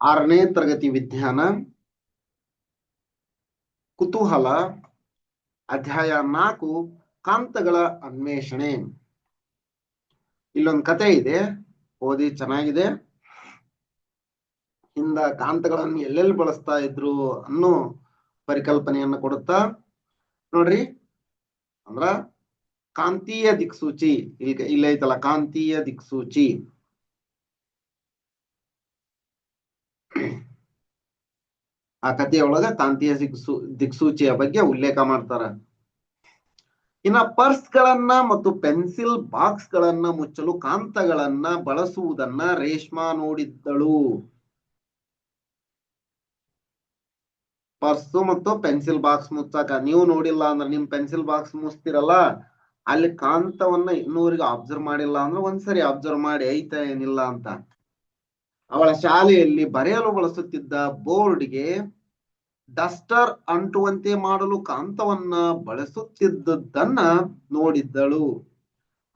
ಆರನೇ ತರಗತಿ ವಿಜ್ಞಾನ, ಕುತೂಹಲ, ಅಧ್ಯಾಯ ನಾಲ್ಕು, ಕಾಂತಗಳ ಅನ್ವೇಷಣೆ. ಇಲ್ಲೊಂದು ಕತೆ ಇದೆ, ಓದಿ ಚೆನ್ನಾಗಿದೆ. ಹಿಂದ ಕಾಂತಗಳನ್ನು ಎಲ್ಲೆಲ್ಲಿ ಬಳಸ್ತಾ ಇದ್ರು ಅನ್ನೋ ಪರಿಕಲ್ಪನೆಯನ್ನ ಕೊಡುತ್ತಾ, ನೋಡ್ರಿ. ಅಂದ್ರ ಕಾಂತೀಯ ದಿಕ್ಸೂಚಿ ಇಲ್ಲಿ ಇಲ್ಲ ಐತಲ್ಲ, ಕಾಂತೀಯ ದಿಕ್ಸೂಚಿ. ಆ ಕಥೆಯೊಳಗ ಕಾಂತೀಯ ದಿಕ್ಸೂ ದಿಕ್ಸೂಚಿಯ ಬಗ್ಗೆ ಉಲ್ಲೇಖ ಮಾಡ್ತಾರ. ಇನ್ನ ಪರ್ಸ್ ಗಳನ್ನ ಮತ್ತು ಪೆನ್ಸಿಲ್ ಬಾಕ್ಸ್ ಗಳನ್ನ ಮುಚ್ಚಲು ಕಾಂತಗಳನ್ನ ಬಳಸುವುದನ್ನ ರೇಷ್ಮಾ ನೋಡಿದ್ದಳು. ಪರ್ಸ್ ಮತ್ತು ಪೆನ್ಸಿಲ್ ಬಾಕ್ಸ್ ಮುಚ್ಚಾಕ. ನೀವು ನೋಡಿಲ್ಲ ಅಂದ್ರೆ ನಿಮ್ ಪೆನ್ಸಿಲ್ ಬಾಕ್ಸ್ ಮುಚ್ತಿರಲ್ಲ. ಅಲ್ಲಿ ಕಾಂತವನ್ನ ಇನ್ನೂರಿಗೆ ಅಬ್ಸರ್ವ್ ಮಾಡಿಲ್ಲ ಅಂದ್ರೆ ಒಂದ್ಸರಿ ಅಬ್ಸರ್ವ್ ಮಾಡಿ, ಐತ, ಏನಿಲ್ಲ ಅಂತ. ಅವಳ ಶಾಲೆಯಲ್ಲಿ ಬರೆಯಲು ಬಳಸುತ್ತಿದ್ದ ಬೋರ್ಡ್ಗೆ ಡಸ್ಟರ್ ಅಂಟುವಂತೆ ಮಾಡಲು ಕಾಂತವನ್ನ ಬಳಸುತ್ತಿದ್ದದ್ದನ್ನ ನೋಡಿದ್ದಳು.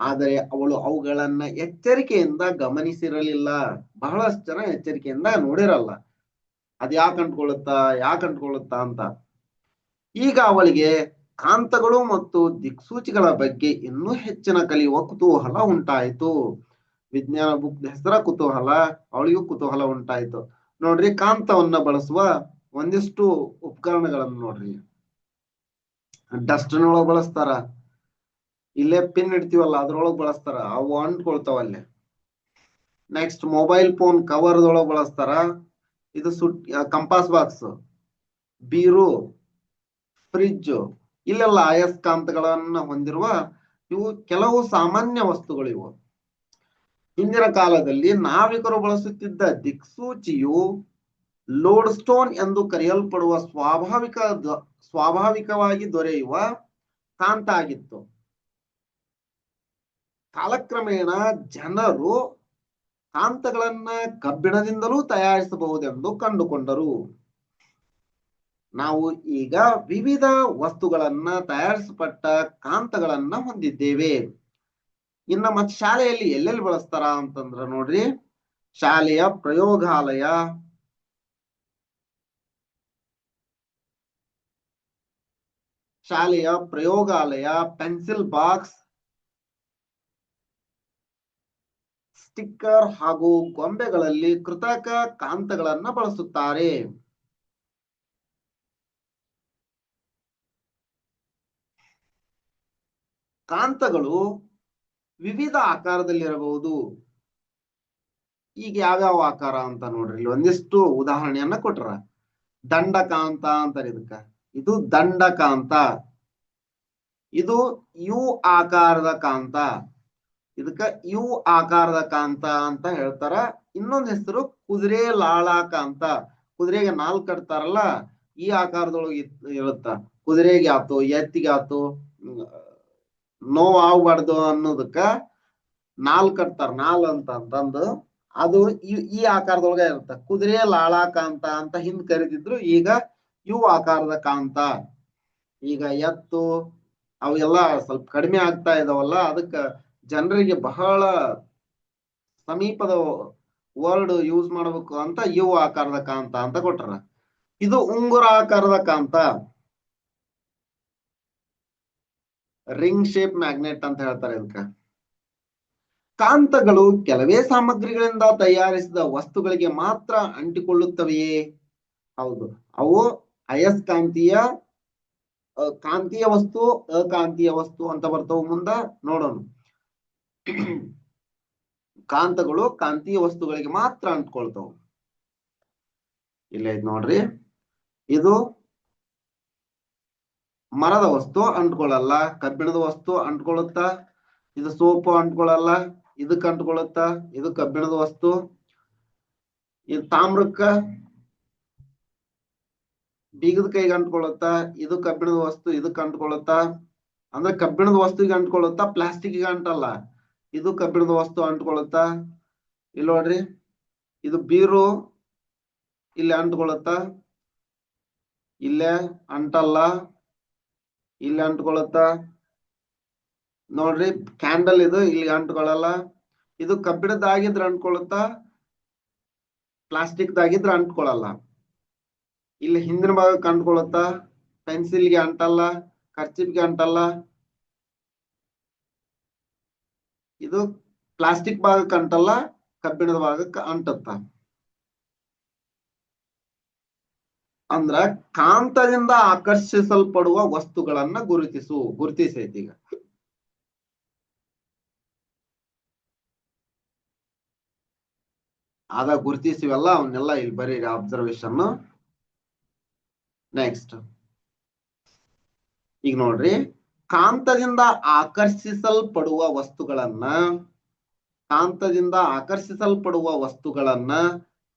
ಆದರೆ ಅವಳು ಅವುಗಳನ್ನ ಎಚ್ಚರಿಕೆಯಿಂದ ಗಮನಿಸಿರಲಿಲ್ಲ. ಬಹಳಷ್ಟು ಜನ ಎಚ್ಚರಿಕೆಯಿಂದ ನೋಡಿರಲ್ಲ. ಅದ್ ಯಾಕೆ ಅಂಟ್ಕೊಳ್ಳುತ್ತಾ ಯಾಕೆ ಅಂಟ್ಕೊಳ್ಳುತ್ತಾ ಅಂತ. ಈಗ ಅವಳಿಗೆ ಕಾಂತಗಳು ಮತ್ತು ದಿಕ್ಸೂಚಿಗಳ ಬಗ್ಗೆ ಇನ್ನೂ ಹೆಚ್ಚಿನ ಕಲಿಯುವ ಕುತೂಹಲ ಉಂಟಾಯಿತು. ವಿಜ್ಞಾನ ಬುಕ್ ಹೆಸರ ಕುತೂಹಲ, ಅವಳಿಗೂ ಕುತೂಹಲ ಉಂಟಾಯಿತು. ನೋಡ್ರಿ, ಕಾಂತವನ್ನ ಬಳಸುವ ಒಂದಿಷ್ಟು ಉಪಕರಣಗಳನ್ನು ನೋಡ್ರಿ. ಡಸ್ಟ್ನೊಳಗ್ ಬಳಸ್ತಾರ. ಇಲ್ಲೇ ಪಿನ್ ಇಡ್ತೀವಲ್ಲ, ಅದ್ರೊಳಗ್ ಬಳಸ್ತಾರ. ಅವು ಅಂಟ್ಕೊಳ್ತಾವ ಅಲ್ಲೇ. ನೆಕ್ಸ್ಟ್ ಮೊಬೈಲ್ ಫೋನ್ ಕವರ್ದೊಳಗ್ ಬಳಸ್ತಾರ. ಇದು ಸುಟ್ ಕಂಪಾಸ್ ಬಾಕ್ಸ್ ಬೀರು ಫ್ರಿಜ್ ಇಲ್ಲೆಲ್ಲ ಅಯಸ್ಕಾಂತಗಳನ್ನ ಹೊಂದಿರುವ ಇವು ಕೆಲವು ಸಾಮಾನ್ಯ ವಸ್ತುಗಳು ಇವು ಹಿಂದಿನ ಕಾಲದಲ್ಲಿ ನಾವಿಕರು ಬಳಸುತ್ತಿದ್ದ ದಿಕ್ಸೂಚಿಯು ಲೋಡ್ ಸ್ಟೋನ್ ಎಂದು ಕರೆಯಲ್ಪಡುವ ಸ್ವಾಭಾವಿಕ ಸ್ವಾಭಾವಿಕವಾಗಿ ದೊರೆಯುವ ಕಾಂತ ಆಗಿತ್ತು ಕಾಲಕ್ರಮೇಣ ಜನರು ಕಾಂತಗಳನ್ನ ಕಬ್ಬಿಣದಿಂದಲೂ ತಯಾರಿಸಬಹುದೆಂದು ಕಂಡುಕೊಂಡರು. ನಾವು ಈಗ ವಿವಿಧ ವಸ್ತುಗಳನ್ನ ತಯಾರಿಸಲ್ಪಟ್ಟ ಕಾಂತಗಳನ್ನ ಹೊಂದಿದ್ದೇವೆ. ಇನ್ನ ಮತ್ ಶಾಲೆಯಲ್ಲಿ ಎಲ್ಲೆಲ್ಲಿ ಬಳಸ್ತಾರ ಅಂತಂದ್ರ ನೋಡ್ರಿ. ಶಾಲೆಯ ಪ್ರಯೋಗಾಲಯ. ಶಾಲೆಯ ಪ್ರಯೋಗಾಲಯ, ಪೆನ್ಸಿಲ್ ಬಾಕ್ಸ್, ಸ್ಟಿಕ್ಕರ್ ಹಾಗೂ ಗೊಂಬೆಗಳಲ್ಲಿ ಕೃತಕ ಕಾಂತಗಳನ್ನ ಬಳಸುತ್ತಾರೆ. ಕಾಂತಗಳು ವಿವಿಧ ಆಕಾರದಲ್ಲಿರಬಹುದು. ಈಗ ಯಾವ್ಯಾವ ಆಕಾರ ಅಂತ ನೋಡ್ರಿ, ಇಲ್ಲಿ ಒಂದಿಷ್ಟು ಉದಾಹರಣೆಯನ್ನ ಕೊಟ್ರ. ದಂಡಕಾಂತ ಅಂತಾರೆ ಇದಕ್ಕ. ಇದು ದಂಡಕಾಂತ. ಇದು ಯು ಆಕಾರದ ಕಾಂತ. ಇದಕ್ಕ ಯು ಆಕಾರದ ಕಾಂತ ಅಂತ ಹೇಳ್ತಾರ. ಇನ್ನೊಂದ್ ಹೆಸರು ಕುದುರೆ ಲಾಳಾಕಾಂತ ಕುದುರೆಗೆ ನಾಲ್ಕು ಕಟ್ತಾರಲ್ಲ, ಈ ಆಕಾರದೊಳಗೆ ಇರುತ್ತ. ಕುದುರೆಗೆ ಆತು ಎತ್ತಿಗೆ ಆತು ನೋವು ಆಗ್ಬಾರ್ದು ಅನ್ನೋದಕ್ಕ ನಾಲ್ ಕಟ್ತಾರ, ನಾಲ್ ಅಂತ ಅಂತಂದು ಅದು ಈ ಈ ಆಕಾರದೊಳಗ ಇರುತ್ತ. ಕುದುರೆ ಲಾಳಾಕಾಂತ ಅಂತ ಹಿಂದ್ ಕರಿತಿದ್ರು ಈಗ ಯು ಆಕಾರದ ಕಾಂತ. ಈಗ ಎತ್ತು ಅವೆಲ್ಲ ಸ್ವಲ್ಪ ಕಡಿಮೆ ಆಗ್ತಾ ಇದಾವಲ್ಲ, ಅದಕ್ಕ ಜನರಿಗೆ ಬಹಳ ಸಮೀಪದ ವರ್ಡ್ ಯೂಸ್ ಮಾಡ್ಬೇಕು ಅಂತ ಯು ಆಕಾರದ ಕಾಂತ ಅಂತ ಕೊಟ್ರ ಇದು ಉಂಗುರ ಆಕಾರದ ಕಾಂತ. ರಿಂಗ್ ಶೇಪ್ ಮ್ಯಾಗ್ನೆಟ್ ಅಂತ ಹೇಳ್ತಾರೆ ಇದಕ್ಕ. ಕಾಂತಗಳು ಕೆಲವೇ ಸಾಮಗ್ರಿಗಳಿಂದ ತಯಾರಿಸಿದ ವಸ್ತುಗಳಿಗೆ ಮಾತ್ರ ಅಂಟಿಕೊಳ್ಳುತ್ತವೆಯೇ? ಹೌದು. ಅವು ಅಯಸ್ಕಾಂತೀಯ ಕಾಂತೀಯ ವಸ್ತು, ಅಕಾಂತೀಯ ವಸ್ತು ಅಂತ ಬರ್ತವು ಮುಂದ ನೋಡೋಣ. ಕಾಂತಗಳು ಕಾಂತೀಯ ವಸ್ತುಗಳಿಗೆ ಮಾತ್ರ ಅಂಟ್ಕೊಳ್ತಾವ. ಇಲ್ಲ ಇದ್ ನೋಡ್ರಿ. ಇದು ಮರದ ವಸ್ತು ಅಂಟ್ಕೊಳ್ಳಲ್ಲ, ಕಬ್ಬಿಣದ ವಸ್ತು ಅಂಟ್ಕೊಳ್ಳುತ್ತ, ಇದು ಸೋಪು ಅಂಟ್ಕೊಳ್ಳಲ್ಲ ಇದಕ್ ಅಂಟ್ಕೊಳ್ಳುತ್ತ ಇದು ಕಬ್ಬಿಣದ ವಸ್ತು, ಇದು ತಾಮ್ರಕ್ಕ, ಬೀಗದ ಕೈಗೆ ಅಂಟ್ಕೊಳ್ಳುತ್ತ, ಇದು ಕಬ್ಬಿಣದ ವಸ್ತು ಇದಕ್ ಅಂಟ್ಕೊಳ್ಳುತ್ತ ಅಂದ್ರೆ ಕಬ್ಬಿಣದ ವಸ್ತುಗೆ ಅಂಟ್ಕೊಳ್ಳುತ್ತ ಪ್ಲಾಸ್ಟಿಕ್ಗೆ ಅಂಟಲ್ಲ, ಇದು ಕಬ್ಬಿಣದ ವಸ್ತು ಅಂಟ್ಕೊಳ್ಳುತ್ತ, ಇಲ್ಲಿ ನೋಡ್ರಿ, ಇದು ಬೀರು, ಇಲ್ಲಿ ಅಂಟ್ಕೊಳ್ಳುತ್ತ, ಇಲ್ಲೇ ಅಂಟಲ್ಲ. ಇಲ್ಲಿ ಅಂಟ್ಕೊಳತ್ತ ನೋಡ್ರಿ ಕ್ಯಾಂಡಲ್ ಇದು, ಇಲ್ಲಿ ಅಂಟ್ಕೊಳ್ಳಲ್ಲ. ಇದು ಕಬ್ಬಿಣದಾಗಿದ್ರೆ ಅಂಟ್ಕೊಳತ್ತ ಪ್ಲಾಸ್ಟಿಕ್ ದಾಗಿದ್ರೆ ಅಂಟ್ಕೊಳಲ್ಲ ಇಲ್ಲಿ ಹಿಂದಿನ ಭಾಗಕ್ಕೆ ಅಂಟ್ಕೊಳತ್ತ ಪೆನ್ಸಿಲ್ಗೆ ಅಂಟಲ್ಲ ಖರ್ಚಿಪ್ಗೆ ಅಂಟಲ್ಲ. ಇದು ಪ್ಲಾಸ್ಟಿಕ್ ಭಾಗಕ್ಕೆ ಅಂಟಲ್ಲ, ಕಬ್ಬಿಣದ ಭಾಗಕ್ಕೆ ಅಂಟತ್ತ? ಅಂದ್ರ ಕಾಂತದಿಂದ ಆಕರ್ಷಿಸಲ್ಪಡುವ ವಸ್ತುಗಳನ್ನ ಗುರುತಿಸು, ಗುರುತಿಸೈತಿ ಈಗ. ಆದ ಗುರುತಿಸಿವೆಲ್ಲ ಅವನ್ನೆಲ್ಲ ಇಲ್ಲಿ ಬರೀ ಅಬ್ಸರ್ವೇಶನ್ ನೆಕ್ಸ್ಟ್ ಈಗ ನೋಡ್ರಿ, ಕಾಂತದಿಂದ ಆಕರ್ಷಿಸಲ್ಪಡುವ ವಸ್ತುಗಳನ್ನ, ಕಾಂತದಿಂದ ಆಕರ್ಷಿಸಲ್ಪಡುವ ವಸ್ತುಗಳನ್ನ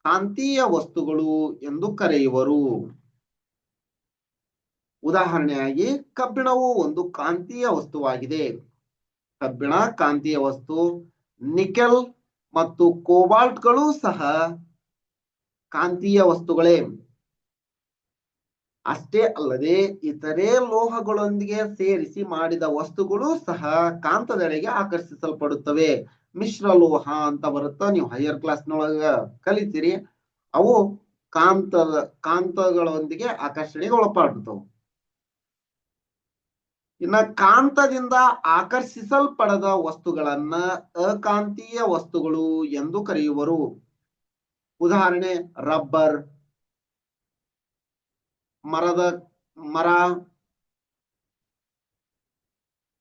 ಕಾಂತೀಯ ವಸ್ತುಗಳು ಎಂದು ಕರೆಯುವರು. ಉದಾಹರಣೆಯಾಗಿ, ಕಬ್ಬಿಣವು ಒಂದು ಕಾಂತೀಯ ವಸ್ತುವಾಗಿದೆ. ಕಬ್ಬಿಣ, ಕಾಂತೀಯ ವಸ್ತು, ನಿಕೆಲ್ ಮತ್ತು ಕೋಬಾಲ್ಟ್ಗಳು ಸಹ ಕಾಂತೀಯ ವಸ್ತುಗಳೇ. ಅಷ್ಟೇ ಅಲ್ಲದೆ, ಇತರೆ ಲೋಹಗಳೊಂದಿಗೆ ಸೇರಿಸಿ ಮಾಡಿದ ವಸ್ತುಗಳು ಸಹ ಕಾಂತದೆಡೆಗೆ ಆಕರ್ಷಿಸಲ್ಪಡುತ್ತವೆ. ಮಿಶ್ರ ಲೋಹ ಅಂತ ಬರುತ್ತಾ? ನೀವು ಹೈಯರ್ ಕ್ಲಾಸ್ನೊಳಗ ಕಲಿತೀರಿ. ಅವು ಕಾಂತ, ಕಾಂತಗಳೊಂದಿಗೆ ಆಕರ್ಷಣೆಗೆ ಒಳಪಡ್ತವು ಇನ್ನ ಕಾಂತದಿಂದ ಆಕರ್ಷಿಸಲ್ಪಡದ ವಸ್ತುಗಳನ್ನ ಅಕಾಂತೀಯ ವಸ್ತುಗಳು ಎಂದು ಕರೆಯುವರು. ಉದಾಹರಣೆ, ರಬ್ಬರ್, ಮರದ, ಮರ,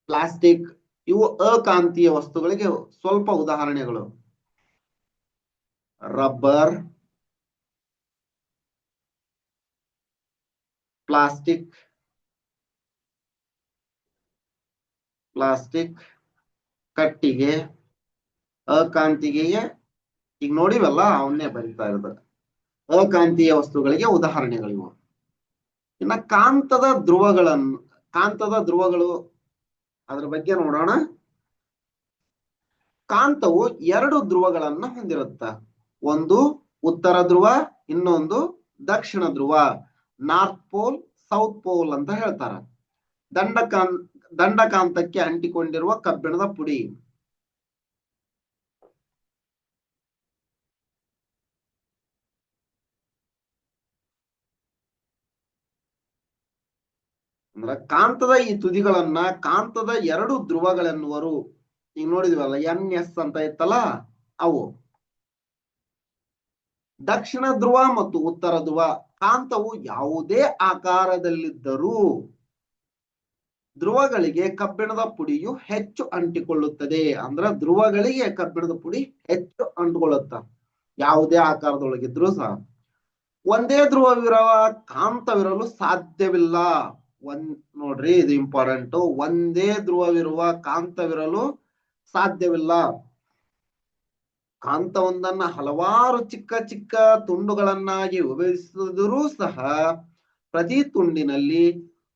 ಪ್ಲಾಸ್ಟಿಕ್ ಇವು ಅಕಾಂತೀಯ ವಸ್ತುಗಳಿಗೆ ಸ್ವಲ್ಪ ಉದಾಹರಣೆಗಳು. ರಬ್ಬರ್, ಪ್ಲಾಸ್ಟಿಕ್ ಪ್ಲಾಸ್ಟಿಕ್, ಕಟ್ಟಿಗೆ, ಅಕಾಂತಿಗೆಯೇ. ಈಗ ನೋಡಿವಲ್ಲ, ಅವನ್ನೇ ಬರಿತಾ ಇರೋದು. ಅಕಾಂತೀಯ ವಸ್ತುಗಳಿಗೆ ಉದಾಹರಣೆಗಳಿವು. ಇನ್ನ ಕಾಂತದ ಧ್ರುವಗಳನ್ನು ಕಾಂತದ ಧ್ರುವಗಳು ಅದ್ರ ಬಗ್ಗೆ ನೋಡೋಣ. ಕಾಂತವು ಎರಡು ಧ್ರುವಗಳನ್ನ ಹೊಂದಿರುತ್ತ. ಒಂದು ಉತ್ತರ ಧ್ರುವ, ಇನ್ನೊಂದು ದಕ್ಷಿಣ ಧ್ರುವ. ನಾರ್ತ್ ಪೋಲ್ ಸೌತ್ ಪೋಲ್ ಅಂತ ಹೇಳ್ತಾರ. ದಂಡಕಾಂತ ದಂಡಕಾಂತಕ್ಕೆ ಅಂಟಿಕೊಂಡಿರುವ ಕಬ್ಬಿಣದ ಪುಡಿ. ಅಂದ್ರ ಕಾಂತದ ಈ ತುದಿಗಳನ್ನ ಕಾಂತದ ಎರಡು ಧ್ರುವಗಳೆನ್ನುವರು. ಈಗ ನೋಡಿದ್ವಲ್ಲ, ಎನ್, ಎಸ್ ಅಂತ ಇತ್ತಲ್ಲ, ಅವು. ದಕ್ಷಿಣ ಧ್ರುವ ಮತ್ತು ಉತ್ತರ ಧ್ರುವ, ಕಾಂತವು ಯಾವುದೇ ಆಕಾರದಲ್ಲಿದ್ದರೂ ಧ್ರುವಗಳಿಗೆ ಕಬ್ಬಿಣದ ಪುಡಿಯು ಹೆಚ್ಚು ಅಂಟಿಕೊಳ್ಳುತ್ತದೆ. ಅಂದ್ರ ಧ್ರುವಗಳಿಗೆ ಕಬ್ಬಿಣದ ಪುಡಿ ಹೆಚ್ಚು ಅಂಟಿಕೊಳ್ಳುತ್ತ, ಯಾವುದೇ ಆಕಾರದೊಳಗಿದ್ರು ಸಹ. ಒಂದೇ ಧ್ರುವವಿರುವ ಕಾಂತವಿರಲು ಸಾಧ್ಯವಿಲ್ಲ. ಒಂದ್ ನೋಡ್ರಿ ಇದು ಇಂಪಾರ್ಟೆಂಟ್ ಒಂದೇ ಧ್ರುವವಿರುವ ಕಾಂತವಿರಲು ಸಾಧ್ಯವಿಲ್ಲ. ಕಾಂತವೊಂದನ್ನ ಹಲವಾರು ಚಿಕ್ಕ ಚಿಕ್ಕ ತುಂಡುಗಳನ್ನಾಗಿ ವಿಭಜಿಸಿದರೂ ಸಹ ಪ್ರತಿ ತುಂಡಿನಲ್ಲಿ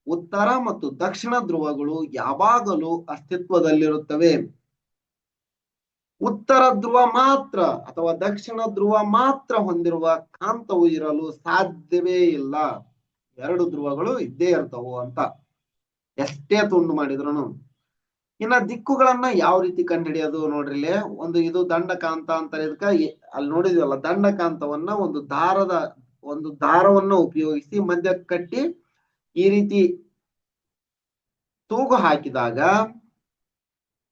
ಉತ್ತರ ಮತ್ತು ದಕ್ಷಿಣ ಧ್ರುವಗಳು ಯಾವಾಗಲೂ ಅಸ್ತಿತ್ವದಲ್ಲಿರುತ್ತವೆ. ಉತ್ತರ ಧ್ರುವ ಮಾತ್ರ ಅಥವಾ ದಕ್ಷಿಣ ಧ್ರುವ ಮಾತ್ರ ಹೊಂದಿರುವ ಕಾಂತವು ಇರಲು ಸಾಧ್ಯವೇ ಇಲ್ಲ. ಎರಡು ಧ್ರುವಗಳು ಇದ್ದೇ ಇರ್ತಾವು ಅಂತ. ಎಷ್ಟೇ ತುಂಡು ಮಾಡಿದ್ರು ಇನ್ನ ದಿಕ್ಕುಗಳನ್ನ ಯಾವ ರೀತಿ ಕಂಡುಹಿಡಿಯೋದು ನೋಡ್ರಿ ಒಂದು ಇದು ದಂಡಕಾಂತ ಅಂತ ಇದಕ್ಕ ಅಲ್ಲಿ ನೋಡಿದ್ವಲ್ಲ, ದಂಡಕಾಂತವನ್ನ ಒಂದು ದಾರದ, ಒಂದು ದಾರವನ್ನ ಉಪಯೋಗಿಸಿ ಮಧ್ಯ ಕಟ್ಟಿ ಈ ರೀತಿ ತೂಗು ಹಾಕಿದಾಗ,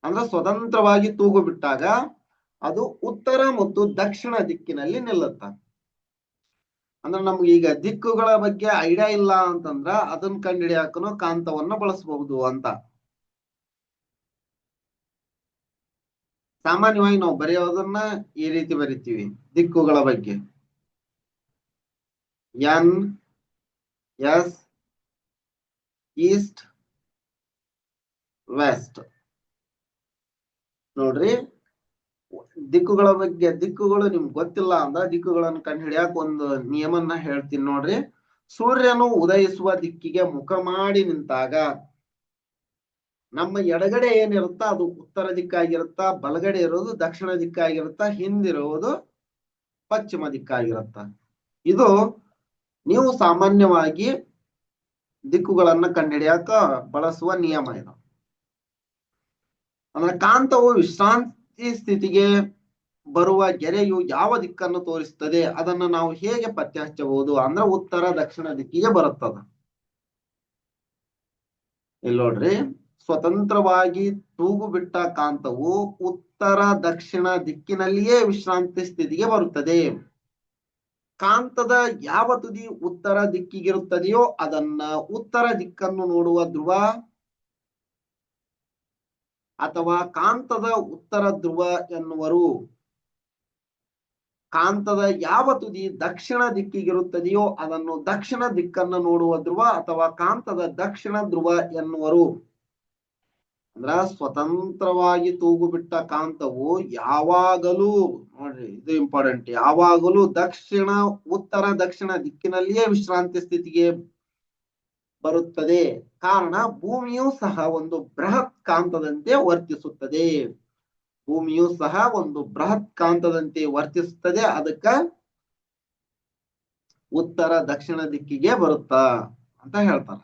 ಅಂದ್ರೆ ಸ್ವತಂತ್ರವಾಗಿ ತೂಗು ಬಿಟ್ಟಾಗ ಅದು ಉತ್ತರ ಮತ್ತು ದಕ್ಷಿಣ ದಿಕ್ಕಿನಲ್ಲಿ ನಿಲ್ಲುತ್ತ. ಅಂದ್ರೆ ನಮ್ಗೆ ಈಗ ದಿಕ್ಕುಗಳ ಬಗ್ಗೆ ಐಡಿಯಾ ಇಲ್ಲ ಅಂತಂದ್ರ ಅದನ್ನ ಕಂಡುಹಿಡಿಯಾಕನು ಕಾಂತವನ್ನ ಬಳಸಬಹುದು ಅಂತ. ಸಾಮಾನ್ಯವಾಗಿ ನಾವು ಬರೆಯೋದನ್ನ ಈ ರೀತಿ ಬರಿತೀವಿ, ದಿಕ್ಕುಗಳ ಬಗ್ಗೆ. N, S, east, west. ನೋಡ್ರಿ. ದಿಕ್ಕುಗಳ ಬಗ್ಗೆ ದಿಕ್ಕುಗಳು ನಿಮ್ಗೆ ಗೊತ್ತಿಲ್ಲ ಅಂದ್ರ ದಿಕ್ಕುಗಳನ್ನು ಕಂಡು ಹಿಡಿಯಾಕ ಒಂದು ನಿಯಮನ್ನ ಹೇಳ್ತೀನಿ ನೋಡ್ರಿ. ಸೂರ್ಯನು ಉದಯಿಸುವ ದಿಕ್ಕಿಗೆ ಮುಖ ಮಾಡಿ ನಿಂತಾಗ ನಮ್ಮ ಎಡಗಡೆ ಏನಿರುತ್ತ ಅದು ಉತ್ತರ ದಿಕ್ಕಾಗಿರುತ್ತ, ಬಲಗಡೆ ಇರೋದು ದಕ್ಷಿಣ ದಿಕ್ಕಾಗಿರುತ್ತ, ಹಿಂದಿರುವುದು ಪಶ್ಚಿಮ ದಿಕ್ಕಾಗಿರುತ್ತ. ಇದು ನೀವು ಸಾಮಾನ್ಯವಾಗಿ ದಿಕ್ಕುಗಳನ್ನ ಕಂಡುಹಿಡಿಯಾಕ ಬಳಸುವ ನಿಯಮ ಇದು. ಅಂದ್ರೆ ಕಾಂತವು ವಿಶ್ರಾಂತಿ ಸ್ಥಿತಿಗೆ ಬರುವ ಗೆರೆಯು ಯಾವ ದಿಕ್ಕನ್ನು ತೋರಿಸುತ್ತದೆ? ಅದನ್ನ ನಾವು ಹೇಗೆ ಪತ್ತೆ ಹಚ್ಚಬಹುದು ಅಂದ್ರೆ ಉತ್ತರ ದಕ್ಷಿಣ ದಿಕ್ಕಿಗೆ ಬರುತ್ತದ. ಇಲ್ಲಿ ಸ್ವತಂತ್ರವಾಗಿ ತೂಗು ಬಿಟ್ಟ ಕಾಂತವು ಉತ್ತರ ದಕ್ಷಿಣ ದಿಕ್ಕಿನಲ್ಲಿಯೇ ವಿಶ್ರಾಂತಿ ಸ್ಥಿತಿಗೆ ಬರುತ್ತದೆ. ಕಾಂತದ ಯಾವ ತುದಿ ಉತ್ತರ ದಿಕ್ಕಿಗಿರುತ್ತದೆಯೋ ಅದನ್ನ ಉತ್ತರ ದಿಕ್ಕನ್ನು ನೋಡುವ ಧ್ರುವ ಅಥವಾ ಕಾಂತದ ಉತ್ತರ ಧ್ರುವ ಎನ್ನುವರು. ಕಾಂತದ ಯಾವ ತುದಿ ದಕ್ಷಿಣ ದಿಕ್ಕಿಗಿರುತ್ತದೆಯೋ ಅದನ್ನು ದಕ್ಷಿಣ ದಿಕ್ಕನ್ನು ನೋಡುವ ಧ್ರುವ ಅಥವಾ ಕಾಂತದ ದಕ್ಷಿಣ ಧ್ರುವ ಎನ್ನುವರು. ಅಂದ್ರ ಸ್ವತಂತ್ರವಾಗಿ ತೂಗು ಬಿಟ್ಟ ಕಾಂತವು ಯಾವಾಗಲೂ ನೋಡ್ರಿ, ಇದು ಇಂಪಾರ್ಟೆಂಟ್ ಯಾವಾಗಲೂ ದಕ್ಷಿಣ, ಉತ್ತರ, ದಕ್ಷಿಣ ದಿಕ್ಕಿನಲ್ಲಿಯೇ ವಿಶ್ರಾಂತಿ ಸ್ಥಿತಿಗೆ ಬರುತ್ತದೆ. ಕಾರಣ ಭೂಮಿಯೂ ಸಹ ಒಂದು ಬೃಹತ್ ಕಾಂತದಂತೆ ವರ್ತಿಸುತ್ತದೆ. ಭೂಮಿಯು ಸಹ ಒಂದು ಬೃಹತ್ ಕಾಂತದಂತೆ ವರ್ತಿಸುತ್ತದೆ. ಅದಕ್ಕ ಉತ್ತರ, ದಕ್ಷಿಣ ದಿಕ್ಕಿಗೆ ಬರುತ್ತಾ ಅಂತ ಹೇಳ್ತಾರ.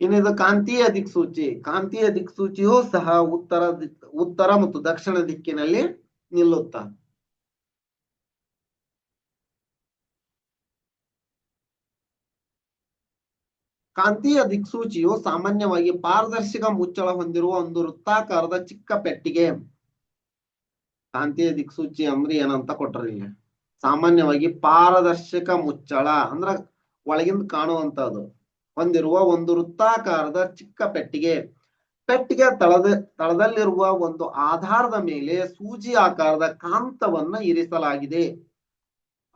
ಇನ್ನಿದು ಕಾಂತೀಯ ದಿಕ್ಸೂಚಿ. ಕಾಂತೀಯ ದಿಕ್ಸೂಚಿಯೂ ಸಹ ಉತ್ತರ ಉತ್ತರ ಮತ್ತು ದಕ್ಷಿಣ ದಿಕ್ಕಿನಲ್ಲಿ ನಿಲ್ಲುತ್ತ. ಕಾಂತೀಯ ದಿಕ್ಸೂಚಿಯು ಸಾಮಾನ್ಯವಾಗಿ ಪಾರದರ್ಶಕ ಮುಚ್ಚಳ ಹೊಂದಿರುವ ಒಂದು ವೃತ್ತಾಕಾರದ ಚಿಕ್ಕ ಪೆಟ್ಟಿಗೆ. ಕಾಂತೀಯ ದಿಕ್ಸೂಚಿ ಅಂದ್ರೆ ಏನಂತ ಕೊಟ್ರಿ ಸಾಮಾನ್ಯವಾಗಿ ಪಾರದರ್ಶಕ ಮುಚ್ಚಳ ಅಂದ್ರ ಒಳಗಿಂದ ಕಾಣುವಂತದ್ದು ಹೊಂದಿರುವ ಒಂದು ವೃತ್ತಾಕಾರದ ಚಿಕ್ಕ ಪೆಟ್ಟಿಗೆ. ಪೆಟ್ಟಿಗೆ ತಳದ, ತಳದಲ್ಲಿರುವ ಒಂದು ಆಧಾರದ ಮೇಲೆ ಸೂಜಿ ಆಕಾರದ ಕಾಂತವನ್ನ ಇರಿಸಲಾಗಿದೆ.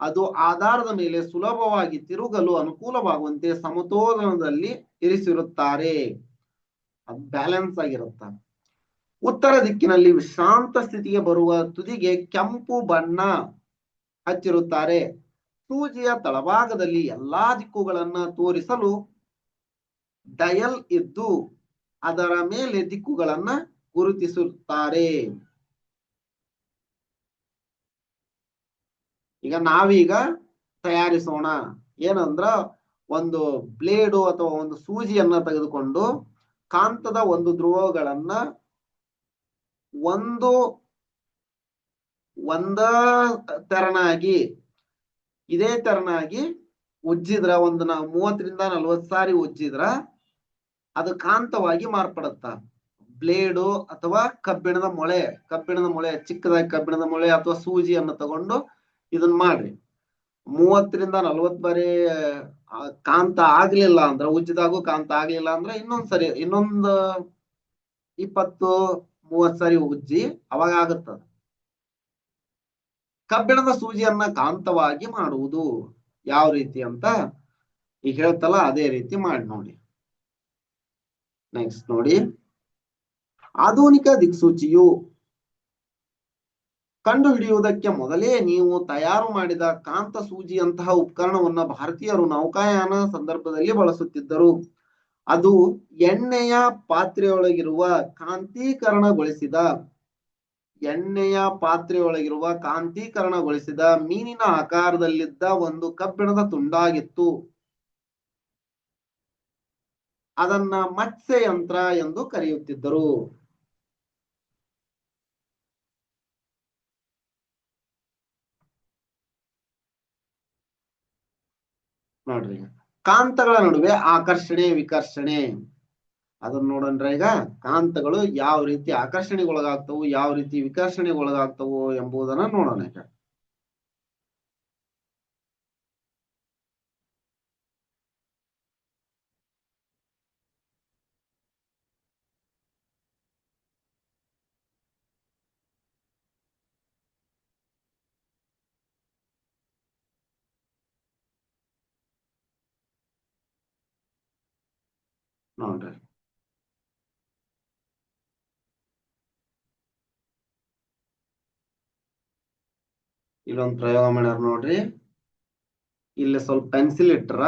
ಅದು ಆಧಾರದ ಮೇಲೆ ಸುಲಭವಾಗಿ ತಿರುಗಲು ಅನುಕೂಲವಾಗುವಂತೆ ಸಮತೋಲನದಲ್ಲಿ ಇರಿಸಿರುತ್ತಾರೆ. ಅದು ಬ್ಯಾಲೆನ್ಸ್ ಆಗಿರುತ್ತ? ಉತ್ತರ ದಿಕ್ಕಿನಲ್ಲಿ ವಿಶ್ರಾಂತ ಸ್ಥಿತಿಗೆ ಬರುವ ತುದಿಗೆ ಕೆಂಪು ಬಣ್ಣ ಹಚ್ಚಿರುತ್ತಾರೆ. ಸೂಜಿಯ ತಳಭಾಗದಲ್ಲಿ ಎಲ್ಲಾ ದಿಕ್ಕುಗಳನ್ನ ತೋರಿಸಲು ಡಯಲ್ ಇದ್ದು ಅದರ ಮೇಲೆ ದಿಕ್ಕುಗಳನ್ನ ಗುರುತಿಸುತ್ತಾರೆ. ಈಗ ನಾವೀಗ ತಯಾರಿಸೋಣ. ಏನಂದ್ರ ಒಂದು ಬ್ಲೇಡು ಅಥವಾ ಒಂದು ಸೂಜಿಯನ್ನ ತೆಗೆದುಕೊಂಡು ಕಾಂತದ ಒಂದು ಧ್ರುವಗಳನ್ನ ಒಂದು, ಒಂದ ತೆರನಾಗಿ, ಇದೇ ತೆರನಾಗಿ ಉಜ್ಜಿದ್ರ, ಒಂದು ನಾವು ಮೂವತ್ತರಿಂದ ನಲ್ವತ್ ಸಾರಿ ಉಜ್ಜಿದ್ರ, ಅದು ಕಾಂತವಾಗಿ ಮಾರ್ಪಡುತ್ತ. ಬ್ಲೇಡು ಅಥವಾ ಕಬ್ಬಿಣದ ಮೊಳೆ ಕಬ್ಬಿಣದ ಮೊಳೆ, ಚಿಕ್ಕದಾಗಿ ಕಬ್ಬಿಣದ ಮೊಳೆ ಅಥವಾ ಸೂಜಿಯನ್ನು ತಗೊಂಡು ಇದನ್ನ ಮಾಡ್ರಿ. ಮೂವತ್ತರಿಂದ ನಲ್ವತ್ ಬಾರಿ ಕಾಂತ ಆಗ್ಲಿಲ್ಲ ಅಂದ್ರ, ಉಜ್ಜಿದಾಗೂ ಕಾಂತ ಆಗ್ಲಿಲ್ಲ ಅಂದ್ರ ಇನ್ನೊಂದ್ ಸರಿ, ಇನ್ನೊಂದ್ ಇಪ್ಪತ್ತು ಮೂವತ್ ಸಾರಿ ಉಜ್ಜಿ ಅವಾಗ ಆಗುತ್ತದ ಕಬ್ಬಿಣದ ಸೂಜಿಯನ್ನ ಕಾಂತವಾಗಿ ಮಾಡುವುದು ಯಾವ ರೀತಿ ಅಂತ ಈಗ ಹೇಳ್ತಲ್ಲ, ಅದೇ ರೀತಿ ಮಾಡಿ ನೋಡಿ. ನೆಕ್ಸ್ಟ್ ನೋಡಿ. ಆಧುನಿಕ ದಿಕ್ಸೂಚಿಯು ಕಂಡು ಹಿಡಿಯುವುದಕ್ಕೆ ಮೊದಲೇ ನೀವು ತಯಾರು ಮಾಡಿದ ಕಾಂತ ಸೂಜಿಯಂತಹ ಉಪಕರಣವನ್ನ ಭಾರತೀಯರು ನೌಕಾಯಾನ ಸಂದರ್ಭದಲ್ಲಿ ಬಳಸುತ್ತಿದ್ದರು. ಅದು ಎಣ್ಣೆಯ ಪಾತ್ರೆಯೊಳಗಿರುವ ಕಾಂತೀಕರಣಗೊಳಿಸಿದ, ಎಣ್ಣೆಯ ಪಾತ್ರೆಯೊಳಗಿರುವ ಕಾಂತೀಕರಣಗೊಳಿಸಿದ ಮೀನಿನ ಆಕಾರದಲ್ಲಿದ್ದ ಒಂದು ಕಬ್ಬಿಣದ ತುಂಡಾಗಿತ್ತು. ಅದನ್ನ ಮತ್ಸ್ಯ ಯಂತ್ರ ಎಂದು ಕರೆಯುತ್ತಿದ್ದರು. ನೋಡ್ರಿ ಕಾಂತಗಳ ನಡುವೆ ಆಕರ್ಷಣೆ, ವಿಕರ್ಷಣೆ. ಅದನ್ನ ನೋಡನ್ರ ಈಗ ಕಾಂತಗಳು ಯಾವ ರೀತಿ ಆಕರ್ಷಣೆಗೆ ಒಳಗಾಗ್ತವು ಯಾವ ರೀತಿ ವಿಕರ್ಷಣೆಗೆ ಒಳಗಾಗ್ತವು ಎಂಬುದನ್ನ ನೋಡೋಣ ಈಗ. ನೋಡ್ರಿ ಇಲ್ಲೊಂದು ಪ್ರಯೋಗ ಮಾಡ್ಯಾರ ನೋಡ್ರಿ. ಇಲ್ಲಿ ಸ್ವಲ್ಪ ಪೆನ್ಸಿಲ್ ಇಟ್ರ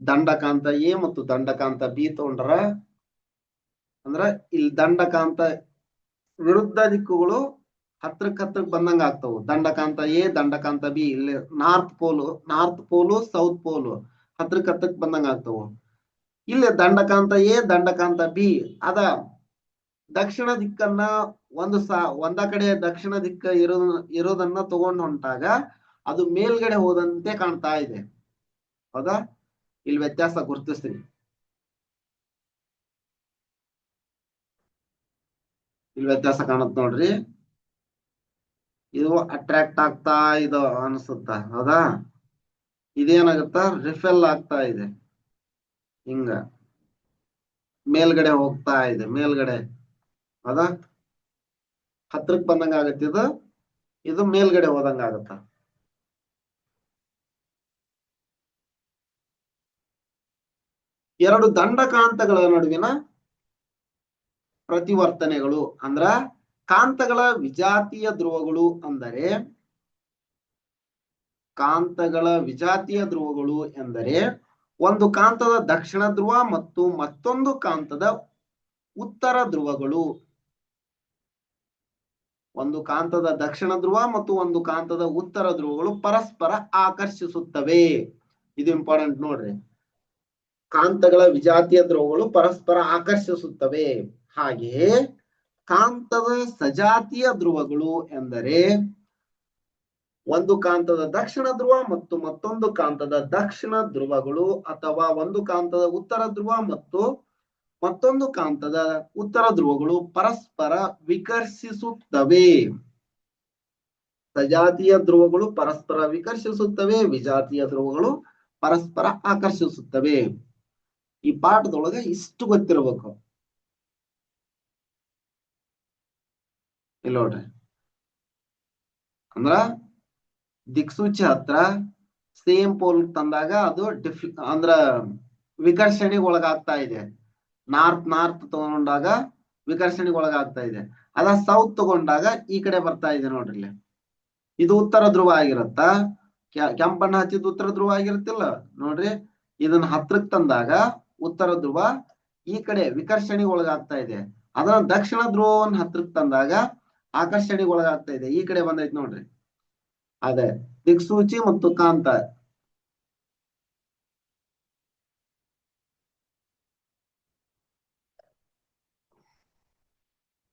ದಂಡಕಾಂತ ಎ ಮತ್ತು ದಂಡಕಾಂತ ಬಿ ತಗೊಂಡ್ರ ಅಂದ್ರ ಇಲ್ಲಿ ದಂಡಕಾಂತ ವಿರುದ್ಧ ದಿಕ್ಕುಗಳು ಹತ್ರಕ್ ಹತ್ರಕ್ ಬಂದಂಗ ಆಗ್ತವು. ದಂಡಕಾಂತ ಎ, ದಂಡಕಾಂತ ಬಿ, ಇಲ್ಲಿ north pole north pole south pole ಹತ್ರಕ್ ಹತ್ರಕ್ ಬಂದಂಗ ಆಗ್ತವು. ಇಲ್ಲಿ ದಂಡಕಾಂತ ಎ, ದಂಡಕಾಂತ ಬಿ. ಅದ ದಕ್ಷಿಣ ದಿಕ್ಕನ್ನ ಒಂದು ಸಾ, ಒಂದ ಕಡೆ ದಕ್ಷಿಣ ದಿಕ್ಕ ಇರೋ ಇರೋದನ್ನ ತಗೊಂಡು ಹೊಂಟಾಗ ಅದು ಮೇಲ್ಗಡೆ ಹೋದಂತೆ ಕಾಣ್ತಾ ಇದೆ. ಹೌದಾ? ಇಲ್ಲಿ ವ್ಯತ್ಯಾಸ ಗುರುತಿಸ್ರಿ ಇಲ್ಲಿ ವ್ಯತ್ಯಾಸ ಕಾಣುತ್ತೆ ನೋಡ್ರಿ. ಇದು ಅಟ್ರಾಕ್ಟ್ ಆಗ್ತಾ ಇದು ಅನ್ಸುತ್ತ? ಹೌದಾ? ಇದೇನಾಗುತ್ತ? ರಿಫೆಲ್ ಆಗ್ತಾ ಇದೆ. ಹಿಂಗ. ಮೇಲ್ಗಡೆ ಹೋಗ್ತಾ ಇದೆ, ಮೇಲ್ಗಡೆ. ಅದ? ಹತ್ರಕ್ ಬಂದಂಗ ಆಗತ್ತೆ ಇದು? ಇದು ಮೇಲ್ಗಡೆ ಹೋದಂಗ ಆಗತ್ತ. ಎರಡು ದಂಡಕಾಂತಗಳ ನಡುವಿನ ಪ್ರತಿವರ್ತನೆಗಳು ಅಂದ್ರ ಕಾಂತಗಳ ವಿಜಾತೀಯ ಧ್ರುವಗಳು ಅಂದರೆ ಕಾಂತಗಳ ವಿಜಾತೀಯ ಧ್ರುವಗಳು ಎಂದರೆ ಒಂದು ಕಾಂತದ ದಕ್ಷಿಣ ಧ್ರುವ ಮತ್ತು ಮತ್ತೊಂದು ಕಾಂತದ ಉತ್ತರ ಧ್ರುವಗಳು. ಒಂದು ಕಾಂತದ ದಕ್ಷಿಣ ಧ್ರುವ ಮತ್ತು ಒಂದು ಕಾಂತದ ಉತ್ತರ ಧ್ರುವಗಳು ಪರಸ್ಪರ ಆಕರ್ಷಿಸುತ್ತವೆ. ಇದು ಇಂಪಾರ್ಟೆಂಟ್ ನೋಡ್ರಿ. ಕಾಂತಗಳ ವಿಜಾತಿಯ ಧ್ರುವಗಳು ಪರಸ್ಪರ ಆಕರ್ಷಿಸುತ್ತವೆ. ಹಾಗೆಯೇ ಕಾಂತದ ಸಜಾತಿಯ ಧ್ರುವಗಳು ಎಂದರೆ ಒಂದು ಕಾಂತದ ದಕ್ಷಿಣ ಧ್ರುವ ಮತ್ತು ಮತ್ತೊಂದು ಕಾಂತದ ದಕ್ಷಿಣ ಧ್ರುವಗಳು ಅಥವಾ ಒಂದು ಕಾಂತದ ಉತ್ತರ ಧ್ರುವ ಮತ್ತು ಮತ್ತೊಂದು ಕಾಂತದ ಉತ್ತರ ಧ್ರುವಗಳು ಪರಸ್ಪರ ವಿಕರ್ಷಿಸುತ್ತವೆ. ಸಜಾತಿಯ ಧ್ರುವಗಳು ಪರಸ್ಪರ ವಿಕರ್ಷಿಸುತ್ತವೆ, ವಿಜಾತಿಯ ಧ್ರುವಗಳು ಪರಸ್ಪರ ಆಕರ್ಷಿಸುತ್ತವೆ. ಈ ಪಾಠದೊಳಗೆ ಇಷ್ಟು ಗೊತ್ತಿರಬೇಕು. ಇಲ್ಲ ನೋಡ್ರಿ ಅಂದ್ರ ದಿಕ್ಸೂಚಿ ಹತ್ರ ಸೇಮ್ ಪೋಲ್ ತಂದಾಗ ಅದು ಡಿಫ್ ಅಂದ್ರ ವಿಕರ್ಷಣೆಗೆ ಒಳಗಾಗ್ತಾ ಇದೆ. ನಾರ್ತ್ ನಾರ್ತ್ ತಗೊಂಡಾಗ ವಿಕರ್ಷಣೆಗೆ ಒಳಗಾಗ್ತಾ ಇದೆ. ಅದ ಸೌತ್ ತಗೊಂಡಾಗ ಈ ಕಡೆ ಬರ್ತಾ ಇದೆ ನೋಡ್ರಿ ಇದು ಉತ್ತರ ಧ್ರುವ ಆಗಿರತ್ತ? ಕೆಂಪಣ್ಣ ಹಚ್ಚಿದ ಉತ್ತರ ಧ್ರುವ ಆಗಿರುತ್ತಿಲ್ಲ. ನೋಡ್ರಿ, ಇದನ್ನ ಹತ್ರಕ್ ತಂದಾಗ ಉತ್ತರ ಧ್ರುವ ಈ ಕಡೆ ವಿಕರ್ಷಣೆಗೆ ಒಳಗಾಗ್ತಾ ಇದೆ. ಅದನ್ನ ದಕ್ಷಿಣ ಧ್ರುವವನ್ನು ಹತ್ರಕ್ ತಂದಾಗ ಆಕರ್ಷಣೆಗೆ ಒಳಗಾಗ್ತಾ ಇದೆ. ಈ ಕಡೆ ಬಂದೈತಿ ನೋಡ್ರಿ. ಅದೇ ದಿಕ್ಸೂಚಿ ಮತ್ತು ಕಾಂತ.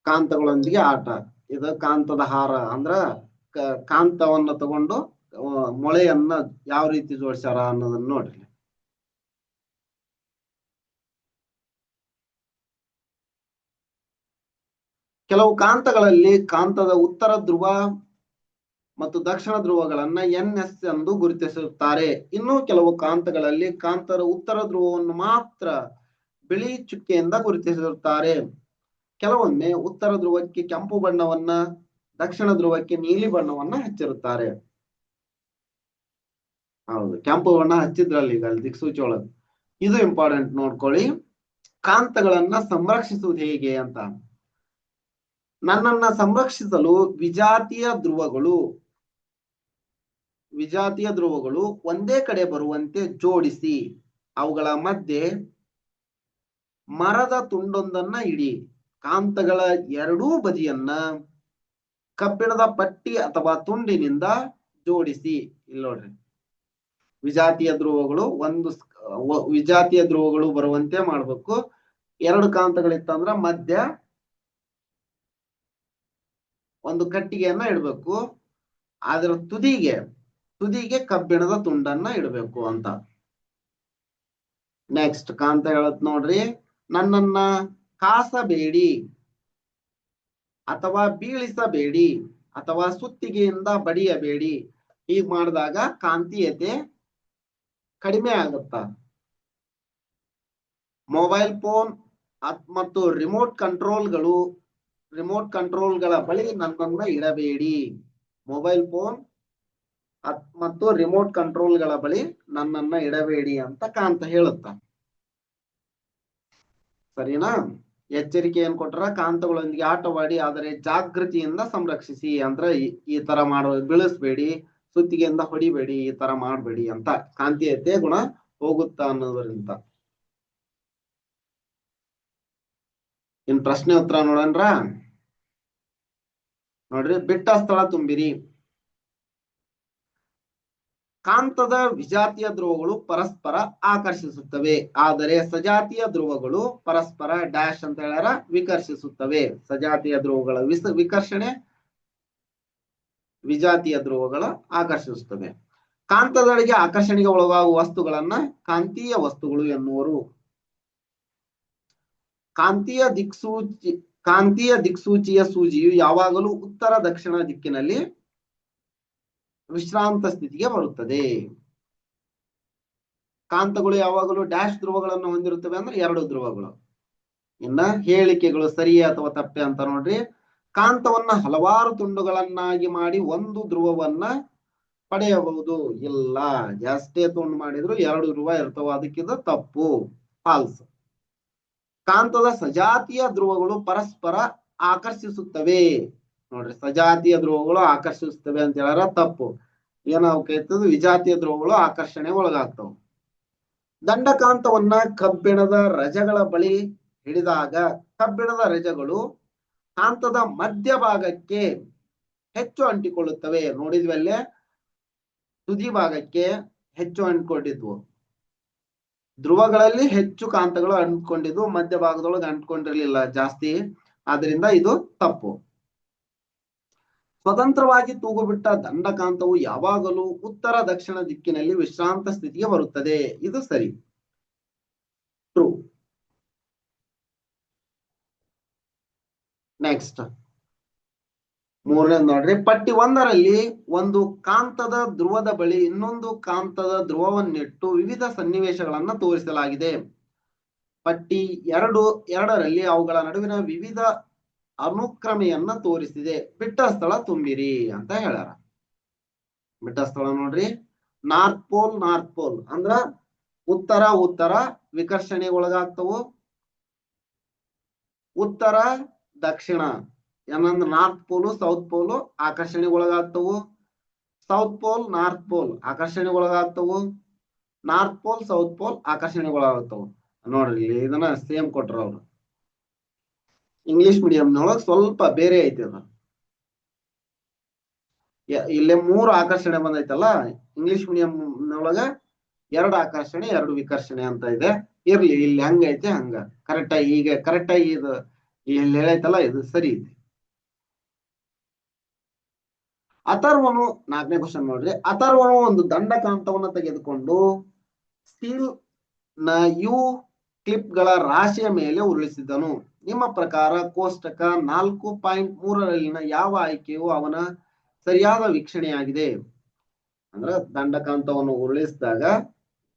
ಕಾಂತಗಳೊಂದಿಗೆ ಆಟ. ಇದು ಕಾಂತದ ಹಾರ ಅಂದ್ರ ಕಾಂತವನ್ನು ತಗೊಂಡು ಮೊಳೆಯನ್ನ ಯಾವ ರೀತಿ ಜೋಡಿಸ್ಯಾರ ಅನ್ನೋದನ್ನ ನೋಡ್ರಿ. ಕೆಲವು ಕಾಂತಗಳಲ್ಲಿ ಕಾಂತದ ಉತ್ತರ ಧ್ರುವ ಮತ್ತು ದಕ್ಷಿಣ ಧ್ರುವಗಳನ್ನ ಎನ್ ಎಸ್ ಎಂದು ಗುರುತಿಸುತ್ತಾರೆ. ಇನ್ನು ಕೆಲವು ಕಾಂತಗಳಲ್ಲಿ ಕಾಂತರ ಉತ್ತರ ಧ್ರುವವನ್ನು ಮಾತ್ರ ಬಿಳಿ ಚುಕ್ಕೆಯಿಂದ ಗುರುತಿಸಿರುತ್ತಾರೆ ಕೆಲವೊಮ್ಮೆ ಉತ್ತರ ಧ್ರುವಕ್ಕೆ ಕೆಂಪು ಬಣ್ಣವನ್ನ, ದಕ್ಷಿಣ ಧ್ರುವಕ್ಕೆ ನೀಲಿ ಬಣ್ಣವನ್ನ ಹಚ್ಚಿರುತ್ತಾರೆ. ಹೌದು, ಕೆಂಪು ಬಣ್ಣ ಹಚ್ಚಿದ್ರಲ್ಲಿ ಈಗ ದಿಕ್ಸೂಚಿ ಒಳಗೆ ಇದು ಇಂಪಾರ್ಟೆಂಟ್ ನೋಡ್ಕೊಳ್ಳಿ. ಕಾಂತಗಳನ್ನ ಸಂರಕ್ಷಿಸುವುದು ಹೇಗೆ ಅಂತ. ನನ್ನನ್ನ ಸಂರಕ್ಷಿಸಲು ವಿಜಾತಿಯ ಧ್ರುವಗಳು ವಿಜಾತೀಯ ಧ್ರುವಗಳು ಒಂದೇ ಕಡೆ ಬರುವಂತೆ ಜೋಡಿಸಿ, ಅವುಗಳ ಮಧ್ಯೆ ಮರದ ತುಂಡೊಂದನ್ನ ಇಡಿ, ಕಾಂತಗಳ ಎರಡೂ ಬದಿಯನ್ನ ಕಬ್ಬಿಣದ ಪಟ್ಟಿ ಅಥವಾ ತುಂಡಿನಿಂದ ಜೋಡಿಸಿ. ಇಲ್ಲಿ ನೋಡ್ರಿ. ವಿಜಾತಿಯ ಧ್ರುವಗಳು ಒಂದು ವಿಜಾತಿಯ ಧ್ರುವಗಳು ಬರುವಂತೆ ಮಾಡ್ಬೇಕು. ಎರಡು ಕಾಂತಗಳಿತ್ತಂದ್ರ ಮಧ್ಯ ಒಂದು ಕಟ್ಟಿಗೆಯನ್ನ ಇಡ್ಬೇಕು. ಅದರ ತುದಿಗೆ ತುದಿಗೆ ಕಬ್ಬಿಣದ ತುಂಡನ್ನ ಇಡಬೇಕು ಅಂತ. ನೆಕ್ಸ್ಟ್ ಕಾಂತ ಹೇಳತ್ ನೋಡ್ರಿ. ನನ್ನನ್ನ ಕಾಸಬೇಡಿ ಅಥವಾ ಬೀಳಿಸಬೇಡಿ ಅಥವಾ ಸುತ್ತಿಗೆಯಿಂದ ಬಡಿಯಬೇಡಿ. ಹೀಗ್ ಮಾಡಿದಾಗ ಕಾಂತೀಯತೆ ಕಡಿಮೆ ಆಗುತ್ತ. ಮೊಬೈಲ್ ಫೋನ್ ಮತ್ತು ರಿಮೋಟ್ ಕಂಟ್ರೋಲ್ಗಳು ರಿಮೋಟ್ ಕಂಟ್ರೋಲ್ಗಳ ಬಳಿ ನನ್ನನ್ನ ಇಡಬೇಡಿ. ಮೊಬೈಲ್ ಫೋನ್ ಮತ್ತು ರಿಮೋಟ್ ಕಂಟ್ರೋಲ್ಗಳ ಬಳಿ ನನ್ನನ್ನ ಇಡಬೇಡಿ ಅಂತ ಕಾಂತ ಹೇಳುತ್ತ. ಸರಿನಾ? ಎಚ್ಚರಿಕೆ ಏನ್ ಕೊಟ್ರ ಕಾಂತಗಳೊಂದಿಗೆ ಆಟವಾಡಿ ಆದರೆ ಜಾಗೃತಿಯಿಂದ ಸಂರಕ್ಷಿಸಿ ಅಂದ್ರ ಈ- ತರ ಮಾಡೋ, ಬೀಳಿಸ್ಬೇಡಿ, ಸುತ್ತಿಗೆಯಿಂದ ಹೊಡಿಬೇಡಿ, ಈ ತರ ಮಾಡಬೇಡಿ ಅಂತ ಕಾಂತೀಯತೆ ಗುಣ ಹೋಗುತ್ತ ಅನ್ನೋದ್ರಿಂದ. ಇನ್ ಪ್ರಶ್ನೆ ಉತ್ತರ ನೋಡನ್ರ? ನೋಡ್ರಿ, ಬಿಟ್ಟ ಸ್ಥಳ ತುಂಬಿರಿ. ಕಾಂತದ ವಿಜಾತಿಯ ಧ್ರುವಗಳು ಪರಸ್ಪರ ಆಕರ್ಷಿಸುತ್ತವೆ, ಆದರೆ ಸಜಾತಿಯ ಧ್ರುವಗಳು ಪರಸ್ಪರ ಡ್ಯಾಶ್ ಅಂತ ಹೇಳಾರ ವಿಕರ್ಷಿಸುತ್ತವೆ. ಸಜಾತಿಯ ಧ್ರುವಗಳ ವಿಸ, ವಿಕರ್ಷಣೆ ವಿಜಾತಿಯ ಧ್ರುವಗಳ ಆಕರ್ಷಿಸುತ್ತವೆ. ಕಾಂತದೊಳಗೆ ಆಕರ್ಷಣೆಗೆ ಒಳಗಾಗುವ ವಸ್ತುಗಳನ್ನ ಕಾಂತೀಯ ವಸ್ತುಗಳು ಎನ್ನುವರು. ಕಾಂತೀಯ ದಿಕ್ಸೂಚಿ, ಕಾಂತೀಯ ದಿಕ್ಸೂಚಿಯ ಸೂಜಿಯು ಯಾವಾಗಲೂ ಉತ್ತರ ದಕ್ಷಿಣ ದಿಕ್ಕಿನಲ್ಲಿ ವಿಶ್ರಾಂತ ಸ್ಥಿತಿಗೆ ಬರುತ್ತದೆ. ಕಾಂತಗಳು ಯಾವಾಗಲೂ ಡ್ಯಾಶ್ ಧ್ರುವಗಳನ್ನು ಹೊಂದಿರುತ್ತವೆ ಅಂದ್ರೆ ಎರಡು ಧ್ರುವಗಳು. ಇನ್ನ ಹೇಳಿಕೆಗಳು ಸರಿಯೇ ಅಥವಾ ತಪ್ಪೆ ಅಂತ ನೋಡ್ರಿ. ಕಾಂತವನ್ನ ಹಲವಾರು ತುಂಡುಗಳನ್ನಾಗಿ ಮಾಡಿ ಒಂದು ಧ್ರುವವನ್ನ ಪಡೆಯಬಹುದು. ಇಲ್ಲ, ಜಾಸ್ತಿ ತುಂಡು ಮಾಡಿದ್ರು ಎರಡು ಧ್ರುವ ಇರ್ತಾವ ಅದಕ್ಕಿಂತ ತಪ್ಪು ಫಾಲ್ಸ್ ಕಾಂತದ ಸಜಾತಿಯ ಧ್ರುವಗಳು ಪರಸ್ಪರ ಆಕರ್ಷಿಸುತ್ತವೆ. ನೋಡ್ರಿ, ಸಜಾತಿಯ ಧ್ರುವಗಳು ಆಕರ್ಷಿಸುತ್ತವೆ ಅಂತ ಹೇಳಾರ ತಪ್ಪು. ಏನಾಗ್ತದ ವಿಜಾತಿಯ ಧ್ರುವಗಳು ಆಕರ್ಷಣೆ ಒಳಗಾಗ್ತವು. ದಂಡಕಾಂತವನ್ನ ಕಬ್ಬಿಣದ ರಜಗಳ ಬಳಿ ಹಿಡಿದಾಗ, ಕಬ್ಬಿಣದ ರಜಗಳು ಕಾಂತದ ಮಧ್ಯಭಾಗಕ್ಕೆ ಹೆಚ್ಚು ಅಂಟಿಕೊಳ್ಳುತ್ತವೆ. ನೋಡಿದ್ವಲ್ಲೇ ತುದಿ ಭಾಗಕ್ಕೆ ಹೆಚ್ಚು ಅಂಟ್ಕೊಂಡಿದ್ವು. ಧ್ರುವಗಳಲ್ಲಿ ಹೆಚ್ಚು ಕಾಂತಗಳು ಅಂಟ್ಕೊಂಡಿದ್ವು, ಮಧ್ಯಭಾಗದೊಳಗೆ ಅಂಟ್ಕೊಂಡಿರ್ಲಿಲ್ಲ ಜಾಸ್ತಿ. ಆದ್ರಿಂದ ಇದು ತಪ್ಪು. ಸ್ವತಂತ್ರವಾಗಿ ತೂಗುಬಿಟ್ಟ ದಂಡಕಾಂತವು ಯಾವಾಗಲೂ ಉತ್ತರ ದಕ್ಷಿಣ ದಿಕ್ಕಿನಲ್ಲಿ ವಿಶ್ರಾಂತ ಸ್ಥಿತಿಗೆ ಬರುತ್ತದೆ. ಇದು ಸರಿ. ಟ್ರೂ ನೆಕ್ಸ್ಟ್ ಮೂರನೇ ನೋಡ್ರಿ. ಪಟ್ಟಿ ಒಂದರಲ್ಲಿ ಒಂದು ಕಾಂತದ ಧ್ರುವದ ಬಳಿ ಇನ್ನೊಂದು ಕಾಂತದ ಧ್ರುವವನ್ನಿಟ್ಟು ವಿವಿಧ ಸನ್ನಿವೇಶಗಳನ್ನ ತೋರಿಸಲಾಗಿದೆ. ಪಟ್ಟಿ ಎರಡು, ಎರಡರಲ್ಲಿ ಅವುಗಳ ನಡುವಿನ ವಿವಿಧ ಅನುಕ್ರಮೆಯನ್ನ ತೋರಿಸಿದೆ ಬಿಟ್ಟ ಸ್ಥಳ ತುಂಬಿರಿ ಅಂತ ಹೇಳ್ಯಾರ. ಬಿಟ್ಟ ಸ್ಥಳ ನೋಡ್ರಿ. ನಾರ್ತ್ ಪೋಲ್ ನಾರ್ತ್ ಪೋಲ್ ಅಂದ್ರ ಉತ್ತರ ಉತ್ತರ ವಿಕರ್ಷಣೆ ಒಳಗಾಗ್ತವು ಉತ್ತರ, ದಕ್ಷಿಣ ಏನಂದ್ರ ನಾರ್ತ್ ಪೋಲು, ಸೌತ್ ಪೋಲು ಆಕರ್ಷಣೆ ಒಳಗಾಗ್ತವು ಸೌತ್ ಪೋಲ್, ನಾರ್ತ್ ಪೋಲ್ ಆಕರ್ಷಣೆ ಒಳಗಾಗ್ತವು ನಾರ್ತ್ ಪೋಲ್, ಸೌತ್ ಪೋಲ್ ಆಕರ್ಷಣೆ ಒಳಗಾಗ್ತವು ನೋಡ್ರಿ, ಇದನ್ನ ಸೇಮ್ ಕೊಟ್ರ ಅವ್ರು. ಇಂಗ್ಲಿಷ್ ಮೀಡಿಯಂನೊಳಗ ಸ್ವಲ್ಪ ಬೇರೆ ಐತಿ ಅದು. ಇಲ್ಲೇ ಮೂರು ಆಕರ್ಷಣೆ ಬಂದೈತಲ್ಲ ಇಂಗ್ಲಿಷ್ ಮೀಡಿಯಂನೊಳಗ ಎರಡು ಆಕರ್ಷಣೆ, ಎರಡು ವಿಕರ್ಷಣೆ ಅಂತ ಇದೆ. ಇರ್ಲಿ, ಇಲ್ಲಿ ಹಂಗೈತೆ, ಹಂಗ. ಕರೆಕ್ಟ್ ಆಗಿ ಈಗ ಕರೆಕ್ಟ್ ಆಗಿ ಇದು ಇಲ್ಲಿ ಹೇಳೈತಲ್ಲ, ಇದು ಸರಿ ಇದೆ. ಅಥರ್ವನು, ನಾಲ್ಕನೇ ಕ್ವಶನ್ ನೋಡ್ರಿ. ಅಥರ್ವನು ಒಂದು ದಂಡಕಾಂತವನ್ನು ತೆಗೆದುಕೊಂಡು ಸ್ಟೀಲ್ನ ಯು ಕ್ಲಿಪ್ಗಳ ರಾಶಿಯ ಮೇಲೆ ಉರುಳಿಸಿದನು. ನಿಮ್ಮ ಪ್ರಕಾರ ಕೋಷ್ಟಕ ನಾಲ್ಕು ಪಾಯಿಂಟ್ ಮೂರರಲ್ಲಿನ ಯಾವ ಆಯ್ಕೆಯು ಅವನ ಸರಿಯಾದ ವೀಕ್ಷಣೆಯಾಗಿದೆ? ಅಂದ್ರ ದಂಡಕಾಂತವನ್ನು ಉರುಳಿಸಿದಾಗ